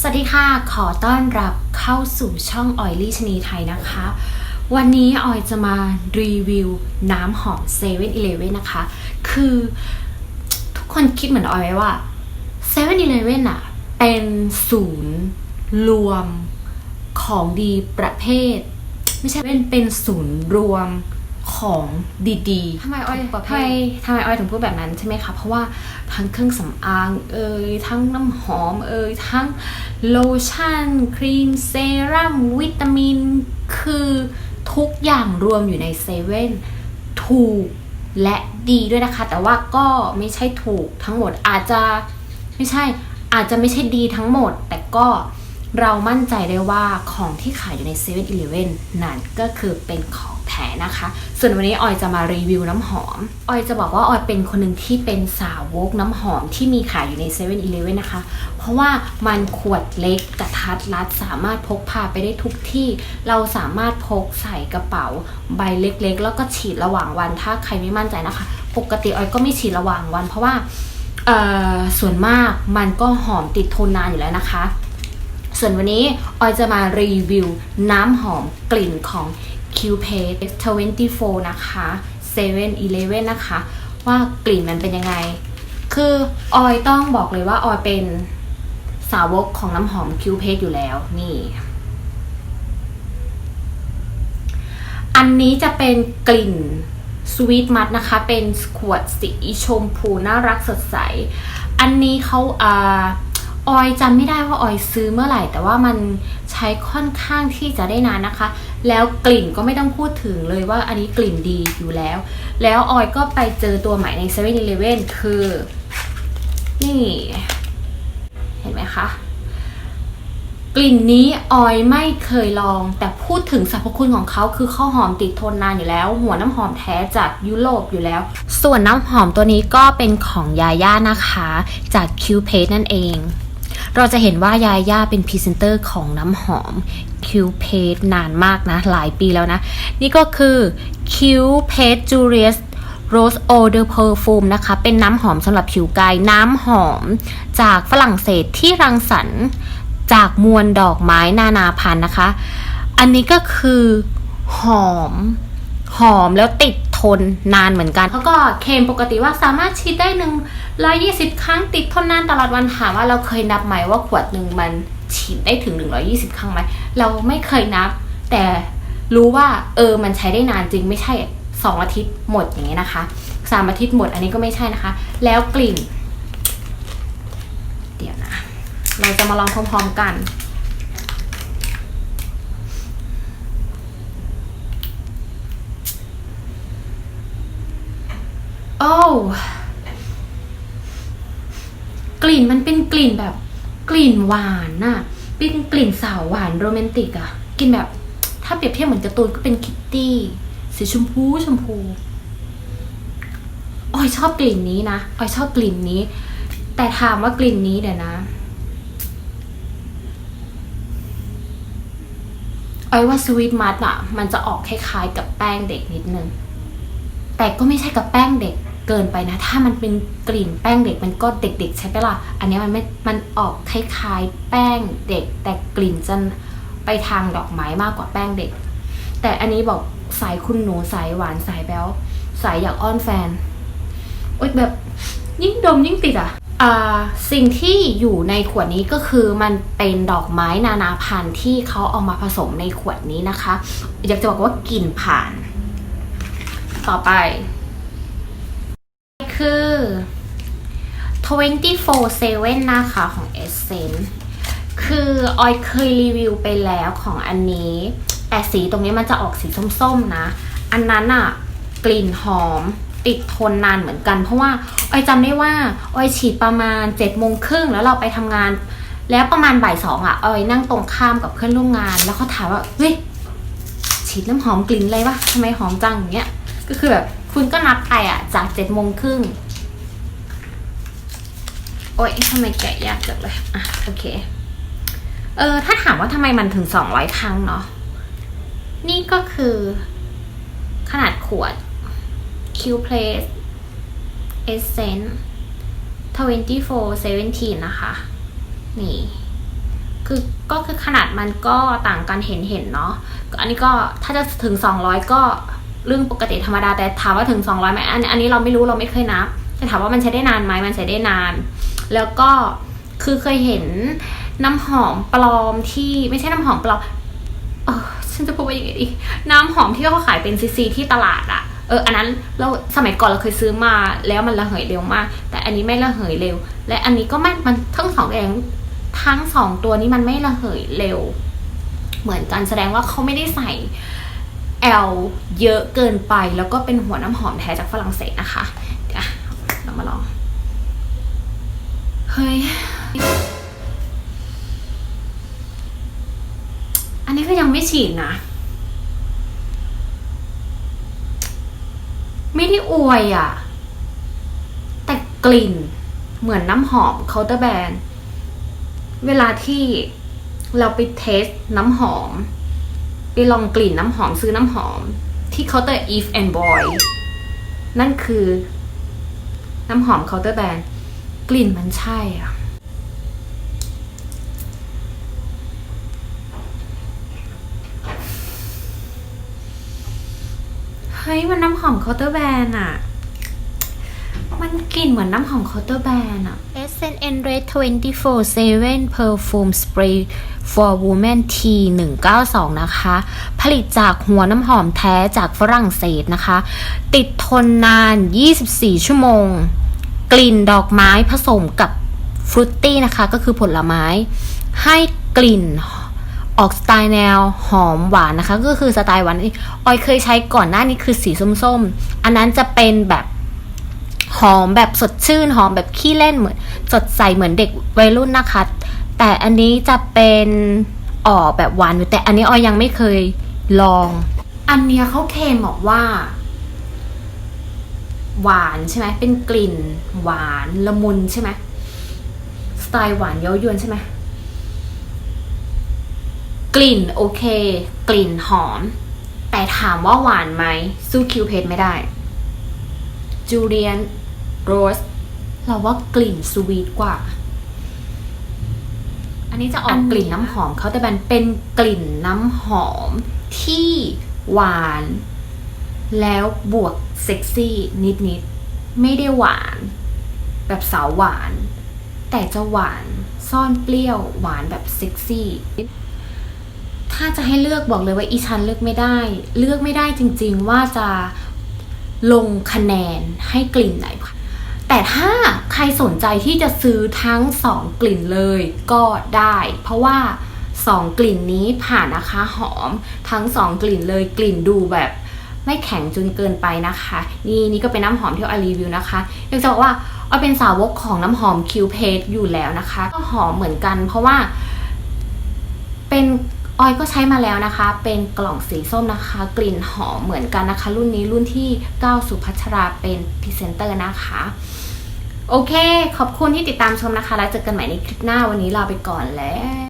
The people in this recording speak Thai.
สวัสดีค่ะ ขอต้อนรับเข้าสู่ช่องออยลี่ชนีไทยนะคะ วันนี้ออยจะมารีวิวน้ำหอมเซเว่นอีเลเว่นนะคะ คือทุกคนคิดเหมือนออยไหมว่าเซเว่นอีเลเว่นอะเป็นศูนย์รวมของดีประเภท ไม่ใช่เป็นเป็นศูนย์รวม ของดีๆทำไมออยทำไมทำไมออยถึงพูดแบบนั้นใช่ไหมคะ เพราะว่าทั้งเครื่องสำอางเอ่ยทั้งน้ำหอมเอ่ยทั้งโลชั่น ครีมเซรั่มวิตามิน คือทุกอย่างรวมอยู่ในเซเว่นถูกและดีด้วยนะคะ แต่ว่าก็ไม่ใช่ถูกทั้งหมดอาจจะไม่ใช่อาจจะไม่ใช่ดีทั้งหมด แต่ก็ เรามั่นใจได้ว่าของที่ขายอยู่ใน7 e เ e ่ e อนั่นก็คือเป็นของแท้นะคะ ส่วนวันนี้ออยจะมารีวิวน้ำหอม ออยจะบอกว่าออยเป็นคนหนึ่งที่เป็นสาวกน้ำหอมที่มีขายอยู่ใน7 e เ e ่ e นะคะ เพราะว่ามันขวดเล็กกระทัดรัดสามารถพกพาไปได้ทุกที่ เราสามารถพกใส่กระเป๋าใบเล็กๆ แล้วก็ฉีดระหว่างวันถ้าใครไม่มั่นใจนะคะ ปกติออยก็ไม่ฉีดระหว่างวัน เพราะว่าส่วนมากมันก็หอมติดทนนานอยู่แล้วนะคะ ส่วนวันนี้ออยจะมารีวิวน้ำหอมกลิ่นของ q p a d 24 นะคะ7 11นะคะ ว่ากลิ่นมันเป็นยังไง คือออยต้องบอกเลยว่าออยเป็นสาวกของน้ำหอม q p a d อยู่แล้วนี่ อันนี้จะเป็นกลิ่นสวีทมัดนะคะ เป็นขวดสีชมพูน่ารักสดใส อันนี้เขาอ่า ออยจำไม่ได้ว่าออยซื้อเมื่อไหร่ แต่ว่ามันใช้ค่อนข้างที่จะได้นานนะคะ แล้วกลิ่นก็ไม่ต้องพูดถึงเลยว่าอันนี้กลิ่นดีอยู่แล้ว แล้วออยก็ไปเจอตัวใหม่ใน7 e เ e ่ e อคือ นี่ เห็นไหมคะกลิ่นนี้ออยไม่เคยลอง แต่พูดถึงสรรพคุณของเขาคือข้าวหอมติดทนนานอยู่แล้ว หัวน้ำหอมแท้จากยุโรปอยู่แล้ว ส่วนน้ำหอมตัวนี้ก็เป็นของยาย่านะคะ จากคิวเพจนั่นเอง เราจะเห็นว่ายาย่าเป็นพรีเซนเตอร์ของน้ำหอม Q p a d e นานมากนะ หลายปีแล้วนะ นี่ก็คือ Q p a d e Julius Rose Odor Perfume นะคะ เป็นน้ำหอมสำหรับผิวกาย น้ำหอมจากฝรั่งเศสที่รังสรรค์จากมวลดอกไม้นานาพันธุ์นะคะ อันนี้ก็คือหอม หอมแล้วติด ทนนานเหมือนกันเขาก็เคมปกติว่าสามารถฉีดได้หนึ่งร้อยี่สิบครั้งติดทนนานตลอดวันถามว่าเราเคยนับไหมว่าขวดหนึ่งมันฉีดได้ถึงหนึ่งร้อยี่สิบครั้งไหมเราไม่เคยนับ แต่รู้ว่าเออมันใช้ได้นานจริงไม่ใช่สองอาทิตย์หมดอย่างเงี้ยนะคะสามอาทิตย์หมดอันนี้ก็ไม่ใช่นะคะ แล้วกลิ่น เดี๋ยวนะ เราจะมาลองพร้อมๆกัน โอ้กลิ่นมันเป็นกลิ่นแบบ กลิ่นหวานน่ะ เป็นกลิ่นสาวหวานโรแมนติกอะกลิ่นแบบ ถ้าเปรียบเทียบเหมือนการ์ตูนก็เป็นคิตตี้สีชมพูชมพูออยชอบกลิ่นนี้นะออยชอบกลิ่นนี้ แต่ถามว่ากลิ่นนี้เดี๋ยวนะออยว่าสวีทมัดอะมันจะออกคล้ายๆกับแป้งเด็กนิดนึง แต่ก็ไม่ใช่กับแป้งเด็ก เกินไปนะ ถ้ามันเป็นกลิ่นแป้งเด็กมันก็เด็ก ๆ ใช่ไหมล่ะ อันนี้มันไม่ มันออกคล้ายๆ แป้งเด็ก แต่กลิ่นจะไปทางดอกไม้มากกว่าแป้งเด็ก แต่อันนี้บอกสายคุณหนูสายหวานสายแบ๊วสายอยากอ้อนแฟนโอ๊ยแบบยิ่งดมยิ่งติดอะอ่าสิ่งที่อยู่ในขวดนี้ก็คือมันเป็นดอกไม้นานาพันธุ์ที่เขาเอามาผสมในขวดนี้นะคะ อยากจะบอกว่ากลิ่นผ่าน ต่อไป คือ 24/7 นะคะของ Essence คือออยเคยรีวิวไปแล้วของอันนี้ แต่สีตรงนี้มันจะออกสีส้มๆนะ อันนั้นอะกลิ่นหอมติดทนนานเหมือนกัน เพราะว่าออยจำได้ว่าออยฉีดประมาณ7จ็ดโมงครึ่งแล้วเราไปทำงาน แล้วประมาณบ่ายสองอะออยนั่งตรงข้ามกับเพื่อนร่วมงาน แล้วเขาถามว่าเฮ้ยฉีดน้ำหอมกลิ่นอะไรวะทำไมหอมจังอย่างเงี้ยก็คือแบบ คุณก็นับไปอะ จากเจ็ดโมงครึ่งโอ๊ยทำไมแกะยากจังเลยอะโอเค เออ ถ้าถามว่าทำไมมันถึงสองร้อยครั้งเนาะนี่ก็คือ ขนาดขวด Q Place Essence 24 17 นะคะ นี่ คือก็คือขนาดมันก็ต่างกันเห็นเห็นเนาะอันนี้ก็ถ้าจะถึง 200 ก็ เรื่องปกติธรรมดาแต่ถามว่าถึง 200ไหมอันอันนี้เราไม่รู้เราไม่เคยนับแต่ถามว่ามันใช้ได้นานไหมมันใช้ได้นาน แล้วก็คือเคยเห็นน้ำหอมปลอมที่ไม่ใช่น้ำหอมปลอมเออฉันจะพูดว่ายังไงดีน้ำหอมที่เขาขายเป็นซีซีที่ตลาดอะเอออันนั้นเราสมัยก่อนเราเคยซื้อมาแล้วมันระเหยเร็วมาก แต่อันนี้ไม่ระเหยเร็ว และอันนี้ก็ไม่มันทั้งสองแองทั้งสองตัวนี้มันไม่ระเหยเร็ว เหมือนกันแสดงว่าเขาไม่ได้ใส่ แอลเยอะเกินไป แล้วก็เป็นหัวน้ำหอมแท้จากฝรั่งเศสนะคะเดี๋ยวอะเรามาลอง เฮ้ย อันนี้ก็ยังไม่ฉีดนะ ไม่ได้อวยอะ่ะ แต่กลิ่นเหมือนน้ำหอมเคาน์เตอร์แบรนด์เวลาที่เราไปเทสน้ำหอม ไปลองกลิ่นน้ำหอมซื้อน้ำหอม ที่เคาน์เตอร์ Eve and Boy นั่นคือ น้ำหอมเคาน์เตอร์แบรนด์กลิ่นมันใช่อะเฮ้ยมันน้ำหอมเคาน์เตอร์แบรนด์อะมันกลิ่นเหมือนน้ำหอมเคาน์เตอร์แบรนด์อะ S&N Red 24/7 Perfume Spray for Women T 192นะคะ ผลิตจากหัวน้ำหอมแท้จากฝรั่งเศสนะคะ ติดทนนาน 24 ชั่วโมง กลิ่นดอกไม้ผสมกับฟรุตตี้นะคะ ก็คือผลไม้ ให้กลิ่นออกสไตล์แนวหอมหวานนะคะ ก็คือสไตล์หวานออยเคยใช้ก่อนหน้านี้คือสีส้มๆ อันนั้นจะเป็นแบบหอมแบบสดชื่นหอมแบบขี้เล่นเหมือนสดใสเหมือนเด็กวัยรุ่นนะคะ แต่อันนี้จะเป็นออกแบบหวานอยู่แต่อันนี้ออยยังไม่เคยลอง อันเนี้ยเขาเคมบอกว่า หวานใช่ไหมเป็นกลิ่น หวานละมุนใช่ไหมสไตล์หวานเย้ายวนใช่ไหมกลิ่นโอเค กลิ่นหอม แต่ถามว่าหวานไหมสู้คิวเพจไม่ได้จูเลียนโรสเราว่ากลิ่นสวีทกว่า อันนี้จะออกกลิ่นน้ำหอมเขาแต่มันเป็นกลิ่นน้ำหอมที่หวาน แล้วบวกเซ็กซี่นิดๆ ไม่ได้หวาน แบบสาวหวาน แต่จะหวานซ่อนเปรี้ยวหวานแบบเซ็กซี่ถ้าจะให้เลือกบอกเลยว่าอีชันเลือกไม่ได้ เลือกไม่ได้จริง ๆ ว่าจะลงคะแนนให้กลิ่นไหนค่ะ แต่ถ้าใครสนใจที่จะซื้อทั้งสองกลิ่นเลยก็ได้ เพราะว่าสองกลิ่นนี้ผ่านนะคะหอมทั้งสองกลิ่นเลยกลิ่นดูแบบไม่แข็งจนเกินไปนะคะ นี่นี่ก็เป็นน้ำหอมที่ออยรีวิวนะคะอยากจะบอกว่าออยเป็นสาวกของน้ำหอมคิวเพจอยู่แล้วนะคะก็หอมเหมือนกัน เพราะว่าเป็น ออยก็ใช้มาแล้วนะคะ เป็นกล่องสีส้มนะคะ กลิ่นหอมเหมือนกันนะคะ รุ่นนี้รุ่นที่ก้าวสุพัชราเป็นพรีเซนเตอร์นะคะ โอเค ขอบคุณที่ติดตามชมนะคะ แล้วเจอกันใหม่ในคลิปหน้าวันนี้ลาไปก่อนแล้ว